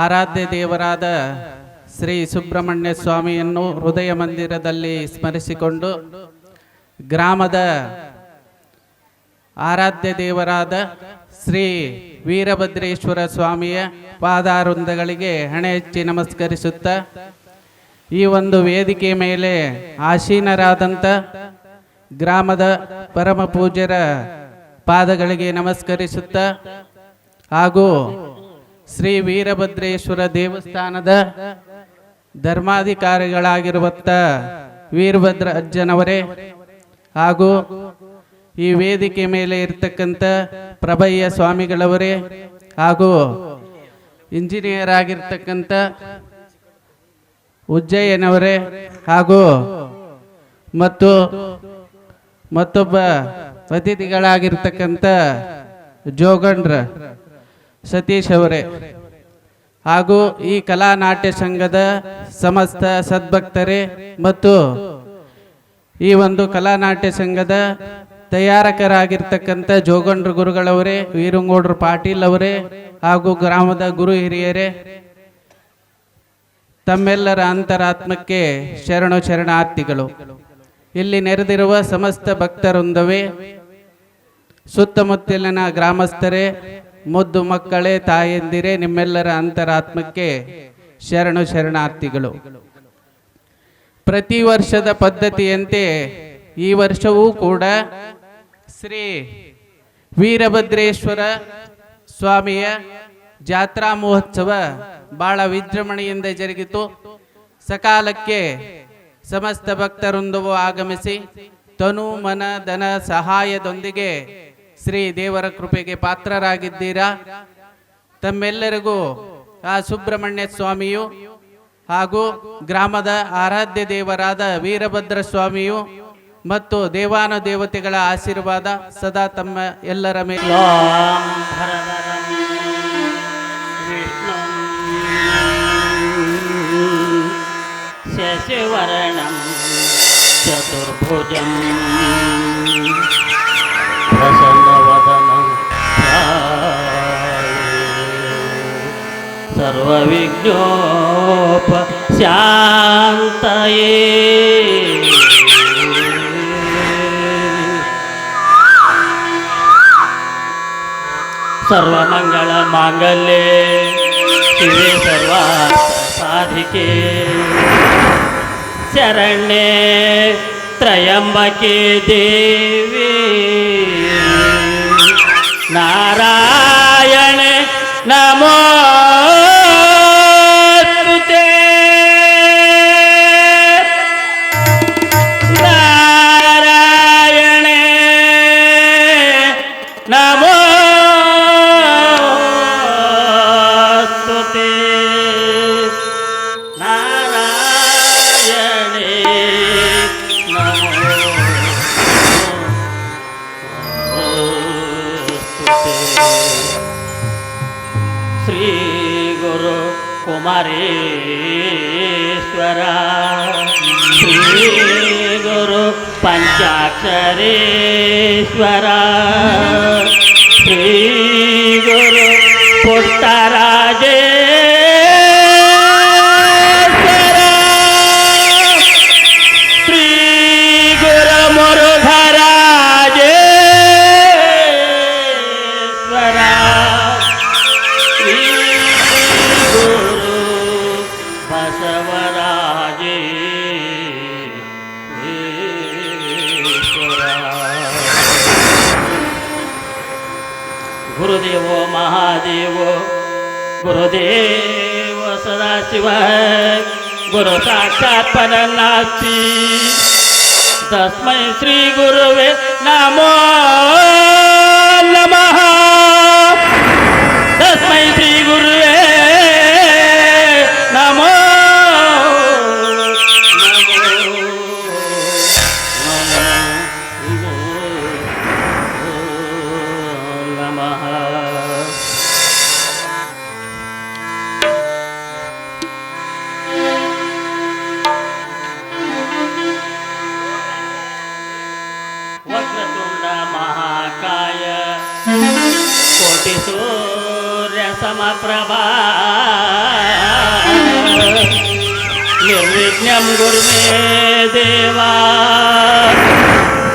ಆರಾಧ್ಯ ದೇವರಾದ ಶ್ರೀ ಸುಬ್ರಹ್ಮಣ್ಯ ಸ್ವಾಮಿಯನ್ನು ಹೃದಯ ಮಂದಿರದಲ್ಲಿ ಸ್ಮರಿಸಿಕೊಂಡು ಗ್ರಾಮದ ಆರಾಧ್ಯ ದೇವರಾದ ಶ್ರೀ ವೀರಭದ್ರೇಶ್ವರ ಸ್ವಾಮಿಯ ಪಾದಾರುಂದಗಳಿಗೆ ಹಣೆ ಹಚ್ಚಿ ನಮಸ್ಕರಿಸುತ್ತ ಈ ಒಂದು ವೇದಿಕೆ ಮೇಲೆ ಆಸೀನರಾದಂಥ ಗ್ರಾಮದ ಪರಮ ಪೂಜ್ಯರ ಪಾದಗಳಿಗೆ ನಮಸ್ಕರಿಸುತ್ತ ಹಾಗೂ ಶ್ರೀ ವೀರಭದ್ರೇಶ್ವರ ದೇವಸ್ಥಾನದ ಧರ್ಮಾಧಿಕಾರಿಗಳಾಗಿರುವಂಥ ವೀರಭದ್ರ ಅಜ್ಜನವರೇ ಹಾಗೂ ಈ ವೇದಿಕೆ ಮೇಲೆ ಇರ್ತಕ್ಕಂಥ ಪ್ರಭಯ್ಯ ಸ್ವಾಮಿಗಳವರೇ ಹಾಗೂ ಇಂಜಿನಿಯರ್ ಆಗಿರ್ತಕ್ಕಂಥ ಉಜ್ಜಯ್ಯನವರೇ ಹಾಗೂ ಮತ್ತು ಮತ್ತೊಬ್ಬ ಅತಿಥಿಗಳಾಗಿರ್ತಕ್ಕಂಥ ಜೋಗಂಡ್ರ ಸತೀಶ್ ಅವರೇ. ಹಾಗೂ ಈ ಕಲಾ ನಾಟ್ಯ ಸಂಘದ ಸಮಸ್ತ ಸದ್ಭಕ್ತರೇ ಮತ್ತು ಈ ಒಂದು ಕಲಾ ನಾಟ್ಯ ಸಂಘದ ತಯಾರಕರಾಗಿರ್ತಕ್ಕಂಥ ಜೋಗಂಡ್ರ ಗುರುಗಳವರೇ ವೀರಂಗೌಡ್ರ ಪಾಟೀಲ್ ಅವರೇ ಹಾಗೂ ಗ್ರಾಮದ ಗುರು ಹಿರಿಯರೇ, ತಮ್ಮೆಲ್ಲರ ಅಂತರಾತ್ಮಕ್ಕೆ ಶರಣು ಶರಣಾರ್ಥಿಗಳು ಇಲ್ಲಿ ನೆರೆದಿರುವ ಸಮಸ್ತ ಭಕ್ತರೊಂದವೇ, ಸುತ್ತಮುತ್ತಲಿನ ಗ್ರಾಮಸ್ಥರೇ ಮುದ್ದು ಮಕ್ಕಳೇ ತಾಯಂದಿರೇ, ನಿಮ್ಮೆಲ್ಲರ ಅಂತರಾತ್ಮಕ್ಕೆ ಶರಣು ಶರಣಾರ್ಥಿಗಳು. ಪ್ರತಿ ವರ್ಷದ ಪದ್ಧತಿಯಂತೆ ಈ ವರ್ಷವೂ ಕೂಡ ಶ್ರೀ ವೀರಭದ್ರೇಶ್ವರ ಸ್ವಾಮಿಯ ಜಾತ್ರಾ ಮಹೋತ್ಸವ ಬಹಳ ವಿಜೃಂಭಣೆಯಿಂದ ಜರುಗಿತು. ಸಕಾಲಕ್ಕೆ ಸಮಸ್ತ ಭಕ್ತರೊಂದವು ಆಗಮಿಸಿ, ತನು ಮನ ಧನ ಸಹಾಯದೊಂದಿಗೆ ಶ್ರೀ ದೇವರ ಕೃಪೆಗೆ ಪಾತ್ರರಾಗಿದ್ದೀರಾ? ತಮ್ಮೆಲ್ಲರಿಗೂ ಆ ಸುಬ್ರಹ್ಮಣ್ಯ ಸ್ವಾಮಿಯು ಹಾಗೂ ಗ್ರಾಮದ ಆರಾಧ್ಯ ದೇವರಾದ ವೀರಭದ್ರ ಸ್ವಾಮಿಯು ಮತ್ತು ದೇವಾನು ದೇವತೆಗಳ ಆಶೀರ್ವಾದ ಸದಾ ತಮ್ಮ ಎಲ್ಲರ ಮೇಲೆ. ಶಶಿವರ್ಣಂ ಚತುರ್ಭುಜಂ. सर्वविघ्नोपशान्तये सर्वमङ्गलमाङ्गल्ये शिवे सर्वार्थसाधिके शरण्ये त्र्यम्बके देवी नारायण ಶ್ರೀ ಗುರು ಕುಮಾರೇಶ್ವರ ಶ್ರೀ ಗುರು ಪಂಚಾಕ್ಷರೇಶ್ವರ ಶ್ರೀ ಗುರು गुरुदेव महादेव गुरुदेव सदाशिव गुरु साक्षात परनाथी तस्मै श्री गुरुवे नमो కోటి సూర్య సమప్రభా. నిర్విఘ్నం గురుమే దేవా.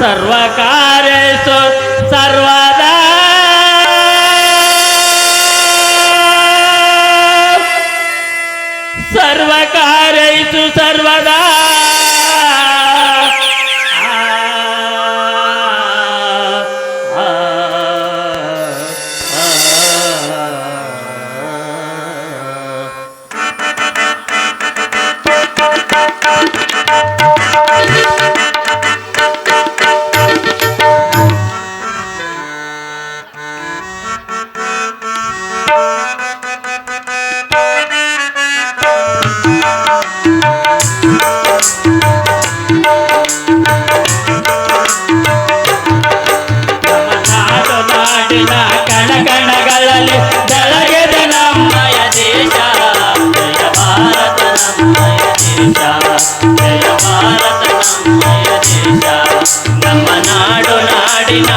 సర్వకార్యేషు సర్వదా. సర్వకార్యేషు సర్వదా. ಕೊಳ್ಳಲಿ ಬೆಳಗೆದ ನಮ್ಮಯ ದೇಶ. ಜಯ ಭಾರತ ನಮ್ಮಯ ದೇಶ. ಜಯ ಭಾರತ ನಮ್ಮಯ ದೇಶ. ನಮ್ಮ ನಾಡು ನಾಡಿನ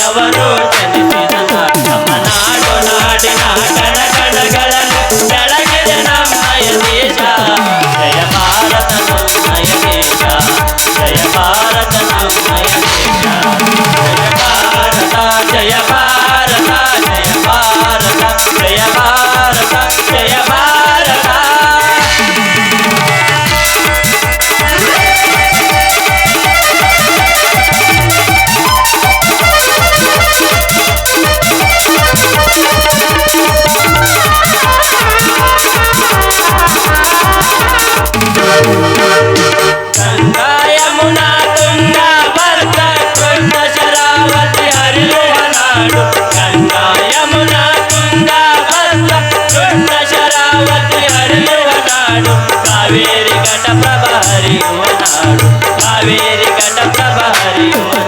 ఎవరు చనిపోయిన మన నాడు నాడిన కనక గట ప్రభహరి ఓ నాడు కావేరి గట ప్రభహరి ఓ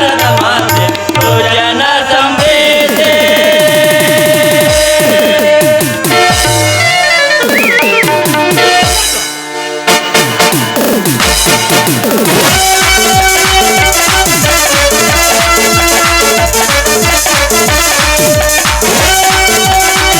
शारदा माता.